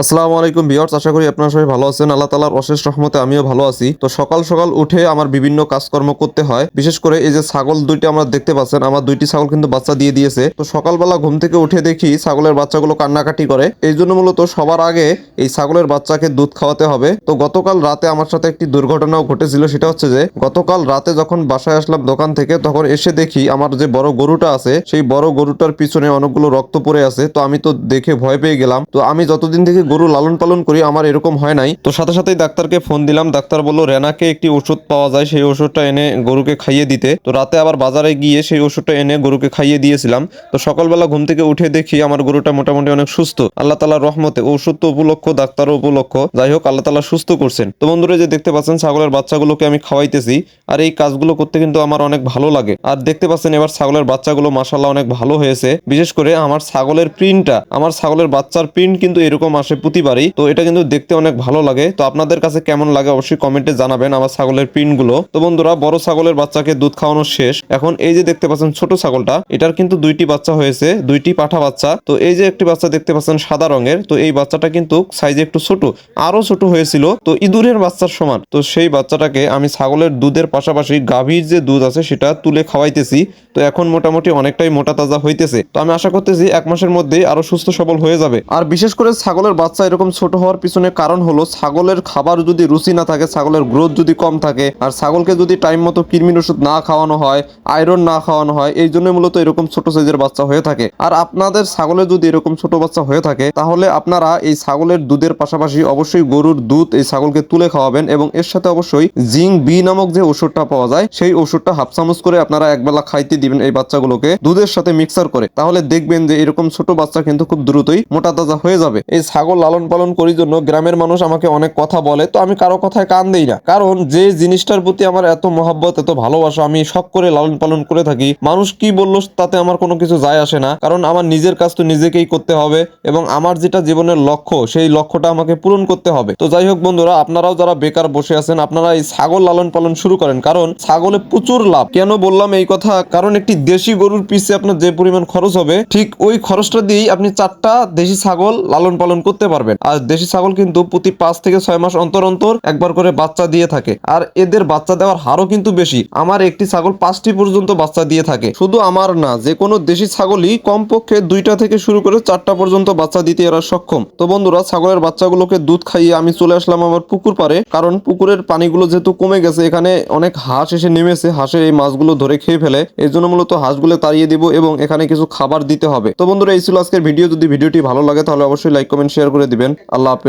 আসসালামু আলাইকুম বিয়ার্স আশা করি আপনারা সবাই ভালো আছেন। আল্লাহ তালার অশেষ রহমতে আমিও ভালো আছি। তো সকাল সকাল উঠে আমার বিভিন্ন কাজকর্ম করতে হয়। বিশেষ করে এই যে ছাগল দুইটা আমরা দেখতে পাচ্ছেন, আমার দুইটি ছাগল কিন্তু বাচ্চা দিয়ে দিয়েছে। তো সকালবেলা ঘুম থেকে উঠে দেখি ছাগলের বাচ্চাগুলো কান্নাকাটি করে। এই জন্য মূলত সবার আগে এই ছাগলের বাচ্চাকে দুধ খাওয়াতে হবে। তো গতকাল রাতে আমার সাথে একটি দুর্ঘটনাও ঘটেছিল, সেটা হচ্ছে যে গতকাল রাতে যখন বাসায় আসলাম দোকান থেকে, তখন এসে দেখি আমার যে বড় গরুটা আছে, সেই বড় গরুটার পিছনে অনেকগুলো রক্ত পড়ে আছে। তো আমি তো দেখে ভয় পেয়ে গেলাম। তো আমি যতদিন থেকে গরু লালন পালন করি, আমার এরকম হয় নাই। তো সাথে সাথেই ডাক্তারকে ফোন দিলাম। ডাক্তার বলল, রেনাকে একটি ওষুধ পাওয়া যায়, সেই ওষুধটা এনে গরুকে খাইয়ে দিতে। তো রাতে আবার বাজারে গিয়ে সেই ওষুধটা এনে গরুকে খাইয়ে দিয়েছিলাম। তো সকালবেলা ঘুম থেকে উঠে দেখি আমার গরুটা মোটামুটি অনেক সুস্থ। আল্লাহ তালার রহমতে ওষুধ তো উপলক্ষ, ডাক্তারও উপলক্ষ। যাই হোক, আল্লাহ তালা সুস্থ করছেন। তো বন্ধুরা যে দেখতে পাচ্ছেন, ছাগলের বাচ্চাগুলোকে আমি খাওয়াইতেছি। আর এই কাজগুলো করতে কিন্তু আমার অনেক ভালো লাগে। আর দেখতে পাচ্ছেন, এবার ছাগলের বাচ্চাগুলো মাসাল্লাহ অনেক ভালো হয়েছে। বিশেষ করে আমার ছাগলের প্রিন্টটা আমার ছাগলের বাচ্চার প্রিন্ট কিন্তু এরকম আসে প্রতিবারই, তো এটা কিন্তু দেখতে অনেক ভালো লাগে। তো আপনাদের কাছে কেমন লাগে অবশ্যই কমেন্টে জানাবেন আমার ছাগলের প্রিন্টগুলো তো বন্ধুরা, বড় ছাগলের বাচ্চাকে দুধ খাওয়ানো শেষ। এখন এই যে দেখতে পাচ্ছেন ছোট ছাগলটা, এটার কিন্তু দুইটি বাচ্চা হয়েছে, দুইটি পাঠা বাচ্চা। তো এই যে একটি বাচ্চা দেখতে পাচ্ছেন সাদা রঙের, তো এই বাচ্চাটা কিন্তু সাইজে একটু ছোট, আরও ছোট হয়েছিল, তো ইঁদুরের বাচ্চার সমান। তো সেই বাচ্চাটাকে আমি ছাগলের দুধের পাশাপাশি গাভীর যে দুধ আছে সেটা তুলে খাওয়াইতেছি। তো এখন মোটামুটি অনেকটাই মোটা তাজা হইতেছে। তো আমি আশা করতেছি এক মাসের মধ্যেই আরও সুস্থ সবল হয়ে যাবে। আর বিশেষ করে ছাগলের বাচ্চা এরকম ছোট হওয়ার পিছনে কারণ হলো ছাগলের খাবার যদি রুচি না থাকে, ছাগলের গ্রোথ যদি কম থাকে আর ছাগলকে যদি টাইম মতো কৃমির ওষুধ না খাওয়ানো হয় আয়রন না খাওয়ানো হয়, এই জন্য মূলত এরকম ছোট সাইজের বাচ্চা হয়ে থাকে। আর আপনাদের ছাগলের যদি এরকম ছোট বাচ্চা হয়ে থাকে, তাহলে আপনারা এই ছাগলের দুধের পাশাপাশি অবশ্যই গরুর দুধ এই ছাগলকে তুলে খাওয়াবেন এবং এর সাথে অবশ্যই জিং বি নামক যে ওষুধটা পাওয়া যায়, সেই ওষুধটা হাফ চামচ করে আপনারা একবেলা খাইতে দিবেন এই বাচ্চাগুলোকে দুধের সাথে মিক্সার করে। তাহলে দেখবেন যে এরকম ছোট বাচ্চা কিন্তু খুব দ্রুতই মোটা তাজা হয়ে যাবে। এই ছাগল লালন পালন করি জন্য গ্রামের মানুষ আমাকে অনেক কথা বলে, তো আমি কারও কথায় কান দেই না। কারণ যে জিনিসটার প্রতি আমার এত মহাব্বত, এত ভালোবাসা, আমি শখ করে লালন পালন করে থাকি, মানুষ কি বলল তাতে আমার কোনো কিছু যায় আসে না। কারণ আমার নিজের কাজ তো নিজেকেই করতে হবে এবং আমার যেটা জীবনের লক্ষ্য, সেই লক্ষ্যটা আমাকে পূরণ করতে হবে। তো যাই হোক বন্ধুরা, আপনারাও যারা বেকার বসে আছেন, আপনারা এই ছাগল লালন পালন শুরু করেন। কারণ ছাগলে প্রচুর লাভ। কেন বললাম এই কথা? কারণ একটি দেশি গরুর পিছে আপনার যে পরিমাণ খরচ হবে, ঠিক ওই খরচটা দিয়েই আপনি চারটা দেশি ছাগল লালন পালন করতে পারবেন। আর দেশি ছাগল কিন্তু প্রতি পাঁচ থেকে ছয় মাস অন্তর অন্তর একবার করে বাচ্চা দিয়ে থাকে। আর এদের বাচ্চা দেওয়ার হারও কিন্তু বেশি। আমার একটি ছাগল পাঁচটি পর্যন্ত বাচ্চা দিয়ে থাকে। শুধু আমার না, যে কোনো দেশি ছাগলই কমপক্ষে দুইটা থেকে শুরু করে চারটা পর্যন্ত বাচ্চা দিতে এরা সক্ষম। তো বন্ধুরা, ছাগলের বাচ্চাগুলোকে দুধ খাইয়ে আমি চলে আসলাম আমার পুকুর পারে কারণ পুকুরের পানিগুলো যেহেতু কমে গেছে, এখানে অনেক হাঁস এসে নেমেছে। হাঁসের এই মাছগুলো ধরে খেয়ে ফেলে। এই জন্য মূলত হাঁসগুলো তাড়িয়ে দিব এবং এখানে কিছু খাবার দিতে হবে। তো বন্ধুরা, এই ছিল আজকের ভিডিও। যদি ভিডিওটি ভালো লাগে, তাহলে অবশ্যই লাইক কমেন্ট শেয়ার করে দিবেন। আল্লাহ হাফেজ।